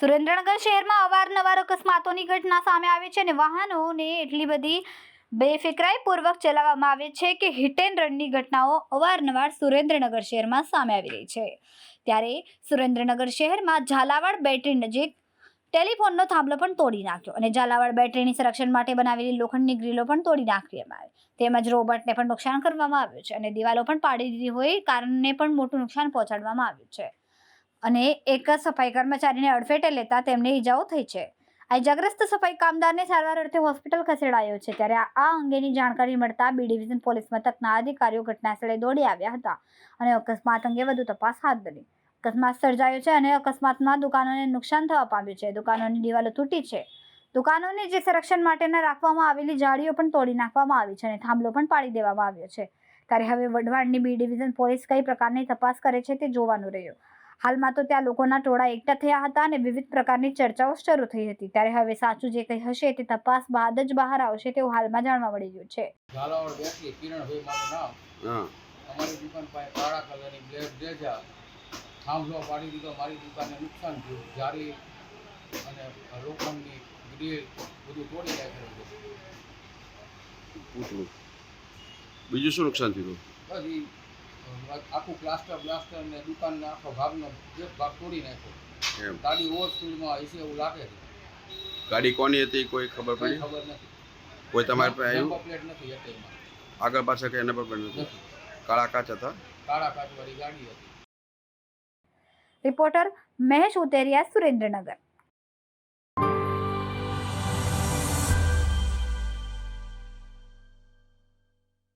સુરેન્દ્રનગર શહેરમાં અવારનવાર અકસ્માતોની ઘટના સામે આવે છે અને વાહનોને એટલી બધી બેફિકરાઈપૂર્વક ચલાવવામાં આવે છે કે હિટ એન્ડ રનની ઘટનાઓ અવારનવાર સુરેન્દ્રનગર શહેરમાં સામે આવી રહી છે. ત્યારે સુરેન્દ્રનગર શહેરમાં ઝાલાવાડ બેટરી નજીક ટેલિફોનનો થાંભલો પણ તોડી નાખ્યો અને ઝાલાવાડ બેટરીની સંરક્ષણ માટે બનાવેલી લોખંડની ગ્રીલો પણ તોડી નાખવામાં આવી. તેમજ રોબોટને પણ નુકસાન કરવામાં આવ્યું છે અને દિવાલો પણ પાડી દીધી હોય કારણને પણ મોટું નુકસાન પહોંચાડવામાં આવ્યું છે. અને એક સફાઈ કર્મચારીને અડફેટે લેતા તેમને ઈજાઓ થઈ છે. આ ઇજાગ્રસ્ત સફાઈ કામદારને સારવાર અર્થે હોસ્પિટલ ખસેડાયો છે ત્યારે આ અંગેની જાણકારી મળતા બી ડિવિઝન પોલીસ મથકના અધિકારીઓ ઘટનાસ્થળે દોડી આવ્યા હતા અને અકસ્માત અંગે વધુ તપાસ હાથ ધરી. અકસ્માત સર્જાયો છે અને અકસ્માતમાં દુકાનોને નુકસાન થવા પામ્યું છે. દુકાનોની દિવાલો તૂટી છે. દુકાનોને જે સંરક્ષણ માટેના રાખવામાં આવેલી જાળીઓ પણ તોડી નાખવામાં આવી છે અને થાંભલો પણ પાડી દેવામાં આવ્યો છે. ત્યારે હવે વઢવાડની બી ડિવિઝન પોલીસ કઈ પ્રકારની તપાસ કરે છે તે જોવાનું રહ્યું. હાલમાં તો ત્યાં લોકોના ટોળા એકઠા થયા હતા અને વિવિધ પ્રકારની ચર્ચાઓ શરૂ થઈ હતી. ત્યારે હવે સાચું જે કંઈ હશે તે તપાસ બાદ જ બહાર આવશે તેવું હાલમાં જાણવા મળી રહ્યું છે. ઝાલાવાડ બેઠી કિરણભાઈ મારું નામ. હા. અમારી દુકાન પાસે કાળા કલરની બ્લેડ દેજા થાંભલો પાડી દીધો મારી દુકાનને નુકસાન થયું. જારી અને લોખંડની ગ્રીલ બધું તોડી નાખેલું છે. બીજું શું નુકસાન થયું? આખું પ્લાસ્ટર બ્લાસ્ટર ને દુકાનનો આખો ભાગનો એક ભાગ તોડી નાખ્યો. ગાડી ઓવર સ્પીડમાં હશે એવું લાગે છે. ગાડી કોની હતી કોઈ ખબર પડી? ખબર નથી. કોઈ તમારી પાસે આવ્યું? નંબર પ્લેટ નથી અત્યારમાં. આગળ પાછળ કઈ નંબર પ્લેટ નથી? નથી. કાળા કાચ હતા? કાળા કાચવાળી ગાડી હતી. રિપોર્ટર મહેશ ઉતેરિયા સુરેન્દ્રનગર.